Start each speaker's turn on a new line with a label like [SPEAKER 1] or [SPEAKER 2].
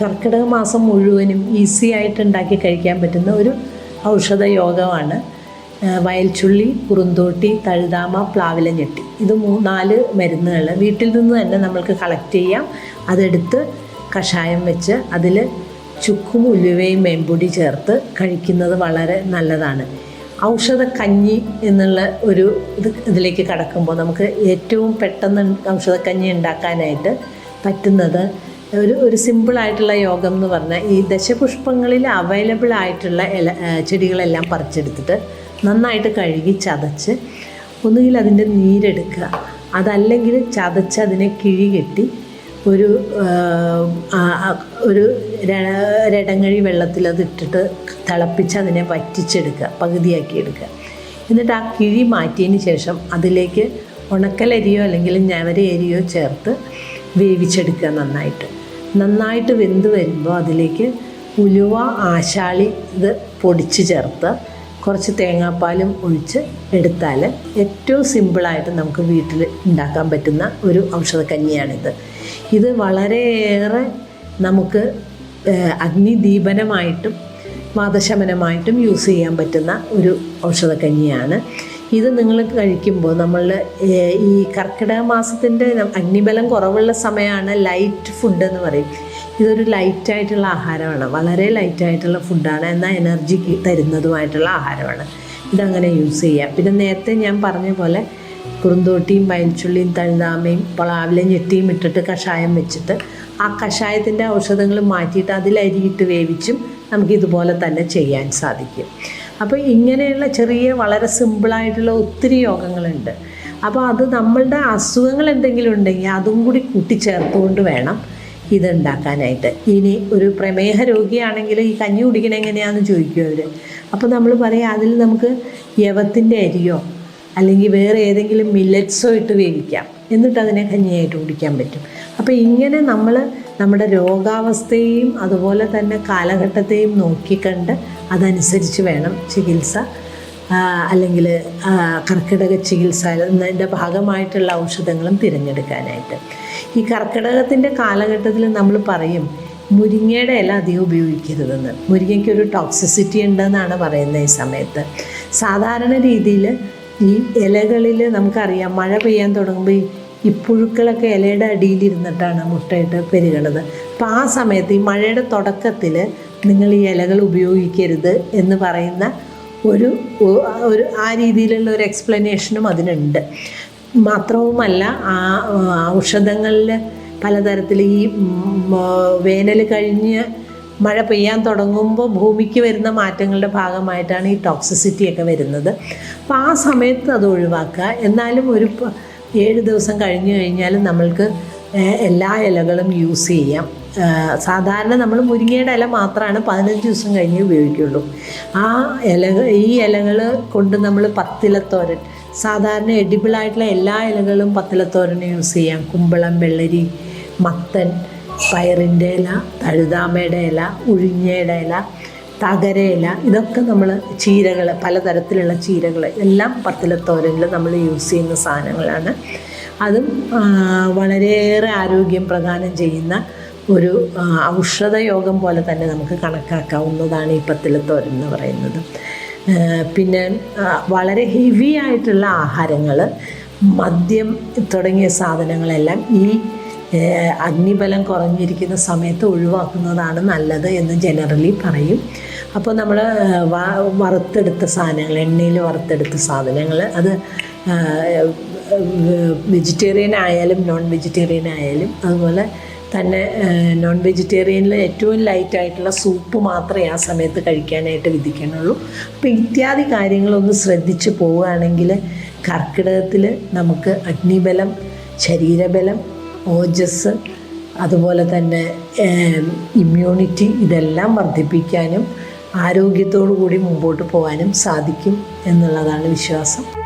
[SPEAKER 1] കർക്കിടക മാസം മുഴുവനും ഈസി ആയിട്ട് ഉണ്ടാക്കി കഴിക്കാൻ പറ്റുന്ന ഒരു ഔഷധ യോഗമാണ് വയൽച്ചുള്ളി കുറുന്തോട്ടി തഴുതാമ പ്ലാവിലഞ്ഞെട്ടി. ഇത് മൂ നാല് മരുന്നുകൾ വീട്ടിൽ നിന്ന് തന്നെ നമ്മൾക്ക് കളക്ട് ചെയ്യാം. അതെടുത്ത് കഷായം വെച്ച് അതിൽ ചുക്കും ഉലുവയും മേമ്പൊടി ചേർത്ത് കഴിക്കുന്നത് വളരെ നല്ലതാണ്. ഔഷധ കഞ്ഞി എന്നുള്ള ഒരു ഇത് ഇതിലേക്ക് കടക്കുമ്പോൾ നമുക്ക് ഏറ്റവും പെട്ടെന്ന് ഔഷധക്കഞ്ഞി ഉണ്ടാക്കാനായിട്ട് പറ്റുന്നത് ഒരു ഒരു സിമ്പിളായിട്ടുള്ള യോഗം എന്ന് പറഞ്ഞാൽ ഈ ദശപുഷ്പങ്ങളിൽ അവൈലബിൾ ആയിട്ടുള്ള ഇല ചെടികളെല്ലാം പറിച്ചെടുത്തിട്ട് നന്നായിട്ട് കഴുകി ചതച്ച് ഒന്നുകിൽ അതിന്റെ നീരെടുക്കുക. അതല്ലെങ്കിൽ ചതച്ച് അതിനെ കിഴി കെട്ടി ഒരു ഒരു രടങ്ങഴി വെള്ളത്തിൽ അത് ഇട്ടിട്ട് തിളപ്പിച്ച് അതിനെ വറ്റിച്ചെടുക്കുക പകുതിയാക്കി എടുക്കുക. എന്നിട്ട് ആ കിഴി മാറ്റിയതിന് ശേഷം അതിലേക്ക് ഉണക്കലരിയോ അല്ലെങ്കിൽ ഞവരയരിയോ ചേർത്ത് വേവിച്ചെടുക്കുക നന്നായിട്ട്. നന്നായിട്ട് വെന്ത് വരുമ്പോൾ അതിലേക്ക് ഉലുവ ആശാളി ഇത് പൊടിച്ച് ചേർത്ത് കുറച്ച് തേങ്ങാപ്പാലും ഒഴിച്ച് എടുത്താൽ ഏറ്റവും സിമ്പിളായിട്ട് നമുക്ക് വീട്ടിൽ ഉണ്ടാക്കാൻ പറ്റുന്ന ഒരു ഔഷധക്കഞ്ഞിയാണിത് ഇത് വളരെയേറെ നമുക്ക് അഗ്നിദീപനമായിട്ടും വാദശമനമായിട്ടും യൂസ് ചെയ്യാൻ പറ്റുന്ന ഒരു ഔഷധക്കഞ്ഞിയാണ് ഇത് നിങ്ങൾ കഴിക്കുമ്പോൾ നമ്മൾ ഈ കർക്കിടക മാസത്തിന്റെ അഗ്നിബലം കുറവുള്ള സമയമാണ് ലൈറ്റ് ഫുഡ് എന്ന് പറയും. ഇതൊരു ലൈറ്റായിട്ടുള്ള ആഹാരമാണ്. വളരെ ലൈറ്റായിട്ടുള്ള ഫുഡാണ് എന്നാൽ എനർജി തരുന്നതുമായിട്ടുള്ള ആഹാരമാണ്. ഇതങ്ങനെ യൂസ് ചെയ്യാം. പിന്നെ നേരത്തെ ഞാൻ പറഞ്ഞ പോലെ കുറുന്തോട്ടിയും പയൻചുള്ളിയും തഴുതാമയും പ്ലാവിലെ ഞെട്ടിയും ഇട്ടിട്ട് കഷായം വെച്ചിട്ട് ആ കഷായത്തിന്റെ ഔഷധങ്ങൾ മാറ്റിയിട്ട് അതിലരിയിട്ട് വേവിച്ചും നമുക്ക് ഇതുപോലെ തന്നെ ചെയ്യാൻ സാധിക്കും. അപ്പോൾ ഇങ്ങനെയുള്ള ചെറിയ വളരെ സിമ്പിളായിട്ടുള്ള ഒത്തിരി യോഗങ്ങളുണ്ട്. അപ്പോൾ അത് നമ്മളുടെ അസുഖങ്ങൾ എന്തെങ്കിലും ഉണ്ടെങ്കിൽ അതും കൂടി കൂട്ടിച്ചേർത്തുകൊണ്ട് വേണം ഇതുണ്ടാക്കാനായിട്ട്. ഇനി ഒരു പ്രമേഹ രോഗിയാണെങ്കിൽ ഈ കഞ്ഞി കുടിക്കണ എങ്ങനെയാണെന്ന് ചോദിക്കും അവർ അപ്പോൾ നമ്മൾ പറയാം അതിൽ നമുക്ക് യവത്തിന്റെ അരിയോ അല്ലെങ്കിൽ വേറെ ഏതെങ്കിലും മില്ലറ്റ്സോ ഇട്ട് വേവിക്കാം. എന്നിട്ട് അതിനെ കഞ്ഞിയായിട്ട് കുടിക്കാൻ പറ്റും. അപ്പോൾ ഇങ്ങനെ നമ്മൾ നമ്മുടെ രോഗാവസ്ഥയെയും അതുപോലെ തന്നെ കാലഘട്ടത്തെയും നോക്കിക്കണ്ട് അതനുസരിച്ച് വേണം ചികിത്സ അല്ലെങ്കിൽ കർക്കിടക ചികിത്സ എന്നതിന്റെ ഭാഗമായിട്ടുള്ള ഔഷധങ്ങളും തിരഞ്ഞെടുക്കാനായിട്ട്. ഈ കർക്കിടകത്തിന്റെ കാലഘട്ടത്തിൽ നമ്മൾ പറയും മുരിങ്ങയുടെ ഇല അധികം ഉപയോഗിക്കരുതെന്ന്. മുരിങ്ങയ്ക്ക് ഒരു ടോക്സിസിറ്റി ഉണ്ടെന്നാണ് പറയുന്നത് ഈ സമയത്ത്. സാധാരണ രീതിയിൽ ഈ ഇലകളിൽ നമുക്കറിയാം മഴ പെയ്യാൻ തുടങ്ങുമ്പോൾ ഈ ഈ പുഴുക്കളൊക്കെ ഇലയുടെ അടിയിലിരുന്നിട്ടാണ് മുട്ടയിട്ട് പെരുകണത്. അപ്പോൾ ആ സമയത്ത് ഈ മഴയുടെ തുടക്കത്തിൽ നിങ്ങൾ ഈ ഇലകൾ ഉപയോഗിക്കരുത് എന്ന് പറയുന്ന ഒരു ഒരു ആ രീതിയിലുള്ള ഒരു എക്സ്പ്ലനേഷനും അതിനുണ്ട്. മാത്രവുമല്ല ആ ഔഷധങ്ങളിൽ പലതരത്തിൽ ഈ വേനൽ കഴിഞ്ഞ് മഴ പെയ്യാൻ തുടങ്ങുമ്പോൾ ഭൂമിക്ക് വരുന്ന മാറ്റങ്ങളുടെ ഭാഗമായിട്ടാണ് ഈ ടോക്സിസിറ്റി ഒക്കെ വരുന്നത്. അപ്പോൾ ആ സമയത്ത് അത് ഒഴിവാക്കുക. എന്നാലും ഒരു ഏഴ് ദിവസം കഴിഞ്ഞു കഴിഞ്ഞാൽ നമ്മൾക്ക് എല്ലാ ഇലകളും യൂസ് ചെയ്യാം. സാധാരണ നമ്മൾ മുരിങ്ങയുടെ ഇല മാത്രമാണ് പതിനഞ്ച് ദിവസം കഴിഞ്ഞ് ഉപയോഗിക്കുള്ളൂ. ആ ഇലകൾ ഈ ഇലകൾ കൊണ്ട് നമ്മൾ പത്തിലത്തോരൻ സാധാരണ എഡിബിളായിട്ടുള്ള എല്ലാ ഇലകളും പത്തിലത്തോരന് യൂസ് ചെയ്യാം. കുമ്പളം വെള്ളരി മത്തൻ പയറിന്റെ ഇല തഴുതാമയുടെ ഇല ഉഴിഞ്ഞയുടെ ഇല തകര ഇല ഇതൊക്കെ നമ്മൾ ചീരകൾ പലതരത്തിലുള്ള ചീരകൾ എല്ലാം പത്തിലത്തോരനിൽ നമ്മൾ യൂസ് ചെയ്യുന്ന സാധനങ്ങളാണ്. അതും വളരെയേറെ ആരോഗ്യം പ്രദാനം ചെയ്യുന്ന ഒരു ഔഷധയോഗം പോലെ തന്നെ നമുക്ക് കണക്കാക്കാവുന്നതാണ് ഈ പത്തിലത്തോരൻ എന്ന് പറയുന്നത്. പിന്നെ വളരെ ഹെവി ആയിട്ടുള്ള ആഹാരങ്ങൾ മദ്യം തുടങ്ങിയ സാധനങ്ങളെല്ലാം ഈ അഗ്നിബലം കുറഞ്ഞിരിക്കുന്ന സമയത്ത് ഒഴിവാക്കുന്നതാണ് നല്ലത് എന്ന് ജനറലി പറയും. അപ്പോൾ നമ്മൾ വറുത്തെടുത്ത സാധനങ്ങൾ എണ്ണയിൽ വറുത്തെടുത്ത സാധനങ്ങൾ അത് വെജിറ്റേറിയൻ ആയാലും നോൺ വെജിറ്റേറിയൻ ആയാലും അതുപോലെ തന്നെ നോൺ വെജിറ്റേറിയനിൽ ഏറ്റവും ലൈറ്റായിട്ടുള്ള സൂപ്പ് മാത്രമേ ആ സമയത്ത് കഴിക്കാനായിട്ട് വിധിക്കണുള്ളൂ അപ്പോൾ ഇത്യാദി കാര്യങ്ങളൊന്ന് ശ്രദ്ധിച്ച് പോവുകയാണെങ്കിൽ കർക്കിടകത്തിൽ നമുക്ക് അഗ്നിബലം ശരീരബലം ഓജസ് അതുപോലെ തന്നെ ഇമ്മ്യൂണിറ്റി ഇതെല്ലാം വർദ്ധിപ്പിക്കാനും ആരോഗ്യത്തോടു കൂടി മുമ്പോട്ട് പോകാനും സാധിക്കും എന്നുള്ളതാണ് വിശ്വാസം.